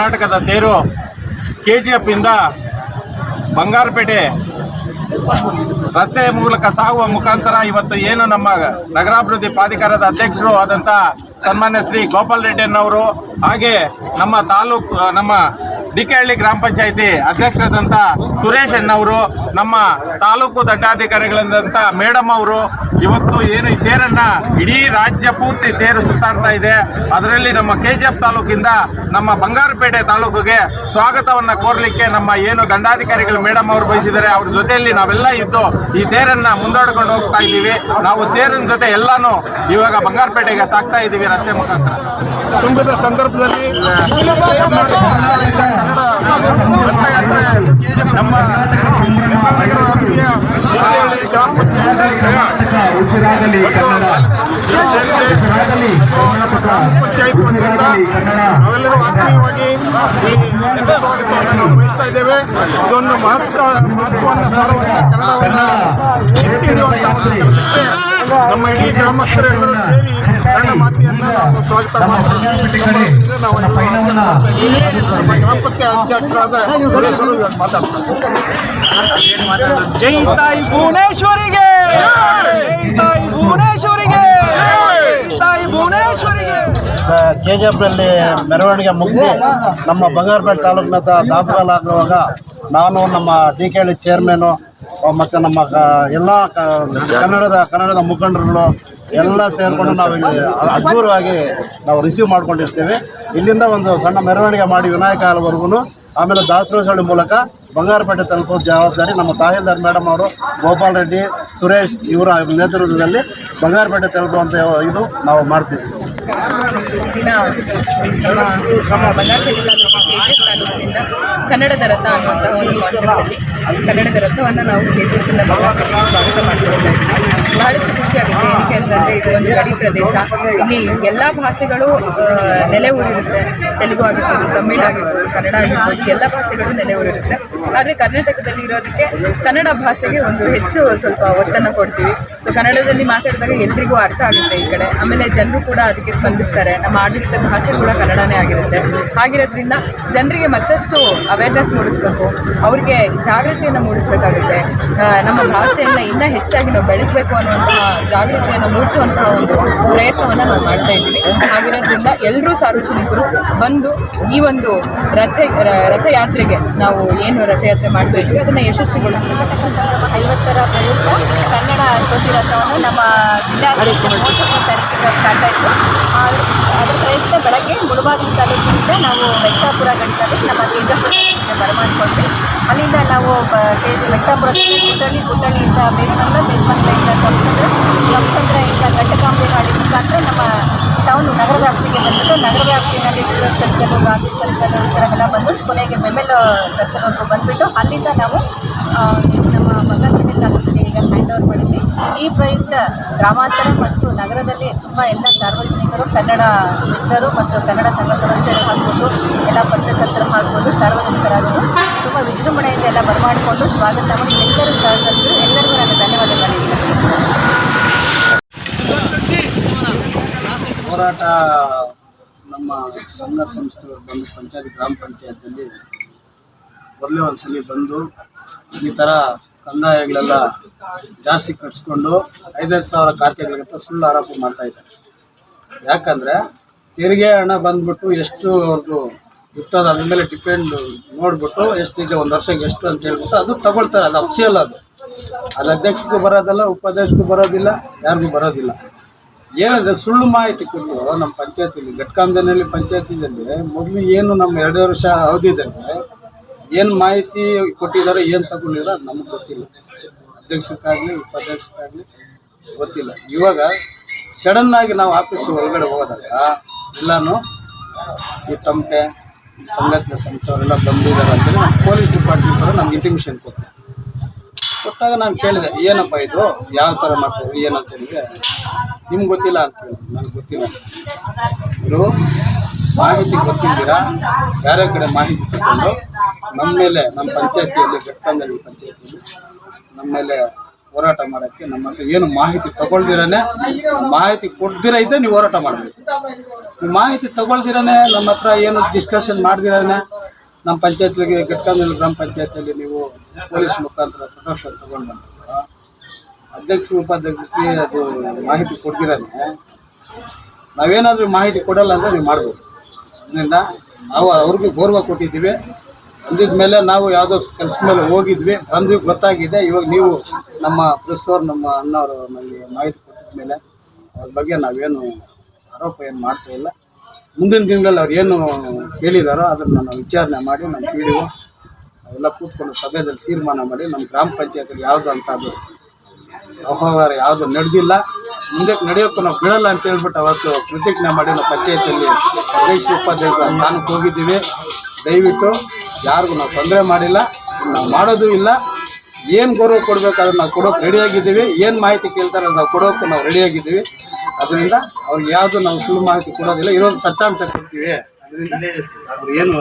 ಕರ್ನಾಟಕದ ತೇರು K G F ಇಂದ ಬಂಗಾರಪೇಟೆ ರಸ್ತೆಯ ಮೂಲಕ ಸಾಗುವ ಮುಖಾಂತರ ಇವತ್ತು ಏನು ನಮ್ಮ ನಗರಾಭಿವೃದ್ಧಿ ಪ್ರಾಧಿಕಾರದ ಅಧ್ಯಕ್ಷರು ಆದಂಥ ಸನ್ಮಾನ್ಯ ಶ್ರೀ ಗೋಪಾಲ್ ರೆಡ್ಡಿಯನ್ನವರು, ಹಾಗೆ ನಮ್ಮ ತಾಲೂಕು, ನಮ್ಮ ಡಿಕೆಹಳ್ಳಿ ಗ್ರಾಮ ಪಂಚಾಯಿತಿ ಅಧ್ಯಕ್ಷರಾದಂಥ ಸುರೇಶ್ ಅಣ್ಣವರು ನಮ್ಮ ತಾಲೂಕು ದಂಡಾಧಿಕಾರಿಗಳಾದಂಥ ಮೇಡಮ್ ಅವರು ಇವತ್ತು ಏನು ಈ ತೇರನ್ನ ಇಡೀ ರಾಜ್ಯ ಪೂರ್ತಿ ತೇರು ಸುತ್ತಾಡ್ತಾ ಇದೆ. ಅದರಲ್ಲಿ ನಮ್ಮ ಕೆ ಜಿ ಎಫ್ ತಾಲೂಕಿಂದ ನಮ್ಮ ಬಂಗಾರಪೇಟೆ ತಾಲೂಕಿಗೆ ಸ್ವಾಗತವನ್ನ ಕೋರಲಿಕ್ಕೆ ನಮ್ಮ ಏನು ದಂಡಾಧಿಕಾರಿಗಳು ಮೇಡಮ್ ಅವರು ಬಯಸಿದ್ದಾರೆ ಅವ್ರ ಜೊತೆಯಲ್ಲಿ ನಾವೆಲ್ಲ ಇದ್ದು ಈ ತೇರನ್ನು ಮುಂದೋಡ್ಕೊಂಡು ಹೋಗ್ತಾ ಇದ್ದೀವಿ. ನಾವು ತೇರಿನ ಜೊತೆ ಎಲ್ಲಾನು ಇವಾಗ ಬಂಗಾರಪೇಟೆಗೆ ಸಾಕ್ತಾ ಇದ್ದೀವಿ ರಸ್ತೆ ಮುಖಾಂತರ. ತುಂಬಿದ ಸಂದರ್ಭದಲ್ಲಿ ರಥಯಾತ್ರೆ ನಮ್ಮ ನಗರ ವ್ಯಾಪ್ತಿಯ ಗ್ರಾಮ ಪಂಚಾಯತ್ ಪಂಚಾಯತ್ ವತಿಯಿಂದ ನಾವೆಲ್ಲರೂ ಆತ್ಮೀಯವಾಗಿ ಈ ಸ್ವಾಗತವನ್ನು ನಾವು ಇದ್ದೇವೆ. ಇದೊಂದು ಮಹತ್ವ ಮಹತ್ವವನ್ನು ಸಾರುವಂತ ಕನ್ನಡವನ್ನು ಎತ್ತಿ ಹಿಡಿಯುವಂತ ಒಂದು ಕೆಲಸಕ್ಕೆ ನಮ್ಮ ಇಡೀ ಗ್ರಾಮಸ್ಥರೆಲ್ಲರೂ ಸೇರಿ ಕನ್ನಡ ಮಾತೆಯನ್ನ ನಾವು ಸ್ವಾಗತ ಮಾಡ್ತೀವಿ ನಾವು ನಮ್ಮ ಗ್ರಾಮ ಪಂಚಾಯತ್ ಅಧ್ಯಕ್ಷರಾದ ಸುರೇಶರು ಮಾತಾಡ್ತಾರೆ ಜೈ ತಾಯಿ ಭುವನೇಶ್ವರಿಗೆ! ಜೈ ತಾಯಿ ಭುವನೇಶ್ವರಿಗೆ! ಜೈ ತಾಯಿ ಭುವನೇಶ್ವರಿಗೆ! ಕೆ ಜಿ ಎಫ್ನಲ್ಲಿ ಮೆರವಣಿಗೆ ಮುಗಿಸಿ ನಮ್ಮ ಬಂಗಾರಪೇಟೆ ತಾಲೂಕಿನ ದಾಖಲಾಗುವಾಗ ನಾನು ನಮ್ಮ ಡಿ ಕೆ ಹಳ್ಳಿ ಚೇರ್ಮನು ಮತ್ತು ನಮ್ಮ ಕ- ಎಲ್ಲ ಕನ್ನಡದ ಕನ್ನಡದ ಮುಖಂಡರುಗಳು ಎಲ್ಲ ಸೇರಿಕೊಂಡು ನಾವು ಇಲ್ಲಿ ಅದ್ಭುತವಾಗಿ ನಾವು ರಿಸೀವ್ ಮಾಡ್ಕೊಂಡಿರ್ತೇವೆ. ಇಲ್ಲಿಂದ ಒಂದು ಸಣ್ಣ ಮೆರವಣಿಗೆ ಮಾಡಿ ವಿನಾಯಕ ಹಾಲ್ವರೆಗೂ ಆಮೇಲೆ ದಾಸರಸಳ್ಳಿ ಮೂಲಕ ಬಂಗಾರಪೇಟೆ ತಲುಪೋ ಜವಾಬ್ದಾರಿ ನಮ್ಮ ತಹಸೀಲ್ದಾರ್ ಮೇಡಮ್ ಅವರು, ಗೋಪಾಲ್ ರೆಡ್ಡಿ, ಸುರೇಶ್ ಇವರ ನೇತೃತ್ವದಲ್ಲಿ ಬಂಗಾರಪೇಟೆ ತಲುಪುವಂಥ ಇದು ನಾವು ಮಾಡ್ತೀವಿ ಕನ್ನಡದ ರಥ ಅನ್ನುವಂತಹ ಒಂದು ಕಾನ್ಸೆಪ್ಟಲ್ಲಿ ಕನ್ನಡದ ರಥವನ್ನು ನಾವು ಕೆಜಿಎಫಿಂದ ಬಂಗಾರಪೇಟೆಗೆ ಸ್ವಾಗತ ಮಾಡ್ತಿದ್ದೇವೆ ಬಹಳಷ್ಟು ಖುಷಿಯಾಗುತ್ತೆ ಏನಕ್ಕೆ ಅಂತಂದರೆ ಇದು ಒಂದು ಗಡಿ ಪ್ರದೇಶ. ಇಲ್ಲಿ ಎಲ್ಲ ಭಾಷೆಗಳು ನೆಲೆ ಊರಿರುತ್ತೆ. ತೆಲುಗು ಆಗಿರ್ಬೋದು, ತಮಿಳ್ ಆಗಿರ್ಬೋದು, ಕನ್ನಡ ಆಗಿರ್ಬೋದು ಎಲ್ಲ ಭಾಷೆಗಳು ನೆಲೆ ಊರಿರುತ್ತೆ. ಆದರೆ ಕರ್ನಾಟಕದಲ್ಲಿ ಇರೋದಕ್ಕೆ ಕನ್ನಡ ಭಾಷೆಗೆ ಒಂದು ಹೆಚ್ಚು ಸ್ವಲ್ಪ ಒತ್ತನ್ನು ಕೊಡ್ತೀವಿ. ಸೊ ಕನ್ನಡದಲ್ಲಿ ಮಾತಾಡಿದಾಗ ಎಲ್ರಿಗೂ ಅರ್ಥ ಆಗುತ್ತೆ ಈ ಕಡೆ. ಆಮೇಲೆ ಜನರು ಕೂಡ ಅದಕ್ಕೆ ಸ್ಪಂದಿಸ್ತಾರೆ. ನಮ್ಮ ಆಡಳಿತ ಭಾಷೆ ಕೂಡ ಕನ್ನಡನೇ ಆಗಿರುತ್ತೆ. ಹಾಗಿರೋದ್ರಿಂದ ಜನರಿಗೆ ಮತ್ತಷ್ಟು ಅವೇರ್ನೆಸ್ ಮೂಡಿಸ್ಬೇಕು. ಅವ್ರಿಗೆ ಜಾಗೃತಿಯನ್ನು ಮೂಡಿಸ್ಬೇಕಾಗುತ್ತೆ. ನಮ್ಮ ಭಾಷೆಯನ್ನು ಇನ್ನೂ ಹೆಚ್ಚಾಗಿ ನಾವು ಬೆಳೆಸಬೇಕು ಅನ್ನುವಂತಹ ಜಾಗೃತಿಯನ್ನು ಮೂಡಿಸುವಂತಹ ಒಂದು ಪ್ರಯತ್ನವನ್ನು ನಾವು ಮಾಡ್ತಾ ಇದ್ದೀವಿ. ಹಾಗಿರೋದ್ರಿಂದ ಎಲ್ಲರೂ ಸಾರ್ವಜನಿಕರು ಬಂದು ಈ ಒಂದು ರಥ ರಥಯಾತ್ರೆಗೆ ನಾವು ಏನು ರಥಯಾತ್ರೆ ಇದ್ದೀವಿ, ಅದನ್ನು ಯಶಸ್ವಿಗೊಳಿಸಬೇಕು. ಸಂಭ್ರಮ ಐವತ್ತರ ಪ್ರಯುಕ್ತ ಕನ್ನಡ ರಥವನ್ನು ನಮ್ಮ ಜಿಲ್ಲಾಡಳಿತ ಮೂವತ್ತನೇ ತಾರೀಕಿಂದ ಸ್ಟಾರ್ಟ್ ಆಯಿತು. ಅದ್ರ ಅದ್ರ ಪ್ರಯುಕ್ತ ಬೆಳಗ್ಗೆ ಮುಳುಬಾಗಿಲು ತಾಲೂಕಿನಿಂದ ನಾವು ವೆಂಕಟಾಪುರ ಗಡಿಯಲ್ಲಿ ನಮ್ಮ ತೇಜಪುರಕ್ಕೆ ಬರಮಾಡಿಕೊಂಡ್ವಿ. ಅಲ್ಲಿಂದ ನಾವು ತೇಜ ವೆಂಕಟಾಪುರದಿಂದ ಗುಟ್ಟಳ್ಳಿ ಗುಟ್ಟಳ್ಳಿಯಿಂದ ಬೇತ್ಮಂಗ್ಲ ಬೇತ್ಮಂಗ್ಲೆಯಿಂದ ಕಂಸಂದ್ರ ಕಂಸಂದ್ರದಿಂದ ಘಟ್ಟಕಾಂಬೆಹಾಳಿ ಮುಖಾಂತರ ನಮ್ಮ ಟೌನ್ ನಗರ ವ್ಯಾಪ್ತಿಗೆ ಬಂದ್ಬಿಟ್ಟು ನಗರ ವ್ಯಾಪ್ತಿನಲ್ಲಿ ಸೂರ್ಯ ಸರ್ಕಲ್ ಗಾಂಧಿ ಸರ್ಕಲ್ ಈ ಥರವೆಲ್ಲ ಬಂದು ಕೊನೆಗೆ ಮೆಮೆಲ್ ಸರ್ಕಲ್ವರೆಗೂ ಬಂದುಬಿಟ್ಟು ಅಲ್ಲಿಂದ ನಾವು ಆ, ನಮ್ಮ ಬಂಗಾರಪೇಟೆ ತಾಲೂಕಿಗೆ ಈಗ ಹ್ಯಾಂಡ್ ಓವರ್ ಮಾಡಿದ್ವಿ ಈ ಪ್ರಯುಕ್ತ ಗ್ರಾಮಾಂತರ ಮತ್ತು ನಗರದಲ್ಲಿ ತುಂಬ ಎಲ್ಲ ಸಾರ್ವಜನಿಕರು, ಕನ್ನಡ ಮಿತ್ರರು ಮತ್ತು ಕನ್ನಡ ಸಂಘ ಸಂಸ್ಥೆಗಳು ಆಗ್ಬೋದು, ಎಲ್ಲ ಪತ್ರಕರ್ತರು ಆಗ್ಬೋದು ಸಾರ್ವಜನಿಕರಾಗೋದು ತುಂಬ ವಿಜೃಂಭಣೆಯಿಂದ ಎಲ್ಲ ಬರಮಾಡಿಕೊಂಡು ಸ್ವಾಗತ ಮಾಡಿ ಎಲ್ಲರೂ ಸಹಕರಿಸಿದ್ರು ಎಲ್ಲರಿಗೂ ನಾನು ಧನ್ಯವಾದಗಳು ಹೋರಾಟ ನಮ್ಮ ಸಂಘ ಸಂಸ್ಥೆಗಳು ಬಂದು ಪಂಚಾಯತ್, ಗ್ರಾಮ ಪಂಚಾಯತ್ ಅಲ್ಲಿ ಮೊದಲೇ ಒಂದ್ಸಲಿ ಬಂದು ಈ ಥರ ಕಂದಾಯಗಳೆಲ್ಲ ಜಾಸ್ತಿ ಕಟ್ಸ್ಕೊಂಡು ಐದೈದು ಸಾವಿರ ಖಾತೆಗಳಿಗಂತ ಸುಳ್ಳು ಆರೋಪ ಮಾಡ್ತಾ ಇದ್ದಾರೆ. ಯಾಕಂದರೆ ತೆರಿಗೆ ಹಣ ಬಂದ್ಬಿಟ್ಟು ಎಷ್ಟು ಅವ್ರದ್ದು ಇರ್ತದೆ ಅದ್ರ ಮೇಲೆ ಡಿಪೆಂಡ್ ನೋಡ್ಬಿಟ್ಟು ಎಷ್ಟಿದೆ ಒಂದು ವರ್ಷಕ್ಕೆ ಎಷ್ಟು ಅಂತ ಹೇಳ್ಬಿಟ್ಟು ಅದು ತಗೊಳ್ತಾರೆ, ಅದು ಅಫ್ಸಿಯಲ್ ಅದು. ಅದು ಅಧ್ಯಕ್ಷಕ್ಕೂ ಬರೋದಲ್ಲ, ಉಪಾಧ್ಯಕ್ಷಕ್ಕೂ ಬರೋದಿಲ್ಲ, ಯಾರಿಗೂ ಬರೋದಿಲ್ಲ. ಏನಂದರೆ ಸುಳ್ಳು ಮಾಹಿತಿ ಕೊಟ್ಟು ನಮ್ಮ ಪಂಚಾಯತಿಲಿ ಘಟ್ಕಾಂಬನಲ್ಲಿ ಪಂಚಾಯತಿಯಲ್ಲಿ ಮೊದಲು ಏನು ನಮ್ಮ ಎರಡು ವರ್ಷ ಅವಧಿದಲ್ಲಿ ಏನು ಮಾಹಿತಿ ಕೊಟ್ಟಿದ್ದಾರೆ ಏನು ತಗೊಂಡಿರೋ ಅದು ನಮಗೆ ಗೊತ್ತಿಲ್ಲ. ಅಧ್ಯಕ್ಷಕ್ಕಾಗಲಿ, ಉಪಾಧ್ಯಕ್ಷಕ್ಕಾಗಲಿ ಗೊತ್ತಿಲ್ಲ. ಇವಾಗ ಸಡನ್ ಆಗಿ ನಾವು ಆಫೀಸ್ ಒಳಗಡೆ ಹೋದಾಗ, ಎಲ್ಲಾನು ಈ ತಮಟೆ ಸಂಘಟನೆ ಸಂಸ್ಥೆಯವರೆಲ್ಲ ಬಂದಿದ್ದಾರೆ ಅಂತೇಳಿ ನಮ್ಮ ಪೊಲೀಸ್ ಡಿಪಾರ್ಟ್ಮೆಂಟ್ ಅವರು ನಮ್ಗೆ ಇಂಟಿಮಿಷನ್ ಕೊಟ್ಟರು ಕೊಟ್ಟಾಗ ನಾನು ಕೇಳಿದೆ, ಏನಪ್ಪ ಇದು? ಯಾವ ಥರ ಮಾಡ್ತಾರೆ ಇದ್ವಿ ಏನಂತ ಹೇಳಿದ್ರೆ, ನಿಮ್ಗೆ ಗೊತ್ತಿಲ್ಲ ಅಂತ ಹೇಳಿದ್ರು. ನನಗೆ ಗೊತ್ತಿಲ್ಲ. ಇದು ಮಾಹಿತಿ ಗೊತ್ತಿದ್ದೀರಾ ಬೇರೆ ಕಡೆ ಮಾಹಿತಿ ತಗೊಂಡು ನಮ್ಮ ಮೇಲೆ ನಮ್ಮ ಪಂಚಾಯತಿಯಲ್ಲಿ ಘಟಕದಲ್ಲಿ ಪಂಚಾಯತಿಯಲ್ಲಿ ನಮ್ಮ ಮೇಲೆ ಹೋರಾಟ ಮಾಡೋಕ್ಕೆ ನಮ್ಮ ಹತ್ರ ಏನು ಮಾಹಿತಿ ತಗೊಳ್ದಿರನೆ, ಮಾಹಿತಿ ಕೊಡ್ದಿರೈತೆ ನೀವು ಹೋರಾಟ ಮಾಡಬೇಕು. ನೀವು ಮಾಹಿತಿ ತಗೊಳ್ದಿರನೆ, ನಮ್ಮ ಹತ್ರ ಏನು ಡಿಸ್ಕಷನ್ ಮಾಡ್ದಿರನೆ, ನಮ್ಮ ಪಂಚಾಯತ್ಗೆ ಘಟ್ಕಂದಲ್ಲಿ ಗ್ರಾಮ ಪಂಚಾಯತಿಯಲ್ಲಿ ನೀವು ಪೊಲೀಸ್ ಮುಖಾಂತರ ಪ್ರೊಟೆಕ್ಷನ್ ತಗೊಂಡು ಬಂದ ಅಧ್ಯಕ್ಷರು, ಉಪಾಧ್ಯಕ್ಷರಿಗೆ ಅದು ಮಾಹಿತಿ ಕೊಡ್ದಿರಾನೆ, ನಾವೇನಾದರೂ ಮಾಹಿತಿ ಕೊಡಲ್ಲ ಅಂದರೆ ನೀವು ಮಾಡ್ಬೋದು. ಅದರಿಂದ ನಾವು ಅವ್ರಿಗೆ ಗೌರವ ಕೊಟ್ಟಿದ್ದೀವಿ. ಅಂದಿದ ಮೇಲೆ ನಾವು ಯಾವುದೋ ಕೆಲಸ ಮೇಲೆ ಹೋಗಿದ್ವಿ. ಬಂದ್ವಿ, ಗೊತ್ತಾಗಿದೆ. ಇವಾಗ ನೀವು ನಮ್ಮ ಪ್ರೆಸ್ ಅವ್ರು ನಮ್ಮ ಅಣ್ಣವರು ನಮಗೆ ಮಾಹಿತಿ ಕೊಟ್ಟಿದ ಮೇಲೆ ಅವ್ರ ಬಗ್ಗೆ ನಾವೇನು ಆರೋಪ ಏನು ಮಾಡ್ತಾ ಇಲ್ಲ. ಮುಂದಿನ ದಿನಗಳಲ್ಲಿ ಅವ್ರು ಏನು ಹೇಳಿದಾರೋ ಅದನ್ನು ನಾವು ವಿಚಾರಣೆ ಮಾಡಿ, ನಮ್ಮ ಪಿ ಡಿ ಅವೆಲ್ಲ ಕೂತ್ಕೊಂಡು ಸಭೆಯಲ್ಲಿ ತೀರ್ಮಾನ ಮಾಡಿ, ನಮ್ಮ ಗ್ರಾಮ ಪಂಚಾಯತಿಯಲ್ಲಿ ಯಾವುದು ಅಂತ ಅದು ಅವ್ಯವಹಾರ ಯಾವುದು ನಡೆದಿಲ್ಲ. ಮುಂದಕ್ಕೆ ನಡೆಯೋಕ್ಕೂ ನಾವು ಬೀಳಲ್ಲ ಅಂತ ಹೇಳ್ಬಿಟ್ಟು ಅವತ್ತು ಪ್ರತಿಜ್ಞೆ ಮಾಡಿ ನಾವು ಪಂಚಾಯತಿಯಲ್ಲಿ ಅಧ್ಯಕ್ಷ ಉಪಾಧ್ಯಕ್ಷರ ಸ್ಥಾನಕ್ಕೆ ಹೋಗಿದ್ದೀವಿ. ದಯವಿಟ್ಟು ಯಾರಿಗೂ ನಾವು ತೊಂದರೆ ಮಾಡಿಲ್ಲ, ನಾವು ಮಾಡೋದು ಇಲ್ಲ. ಏನು ಗೌರವ ಕೊಡಬೇಕಾದ್ರೆ ನಾವು ಕೊಡೋಕೆ ರೆಡಿಯಾಗಿದ್ದೀವಿ ಏನು ಮಾಹಿತಿ ಕೇಳ್ತಾರೆ ನಾವು ಕೊಡೋಕೆ ನಾವು ರೆಡಿಯಾಗಿದ್ದೀವಿ ಅದರಿಂದ ಅವ್ರಿಗೆ ಯಾವುದು ನಾವು ಸುಳ್ಳು ಮಾಹಿತಿ ಕೊಡೋದಿಲ್ಲ. ಇರೋದು ಸತ್ಯಾಂಶ ಕೊಡ್ತೀವಿ. ಅದರಿಂದ ಅವ್ರು ಏನು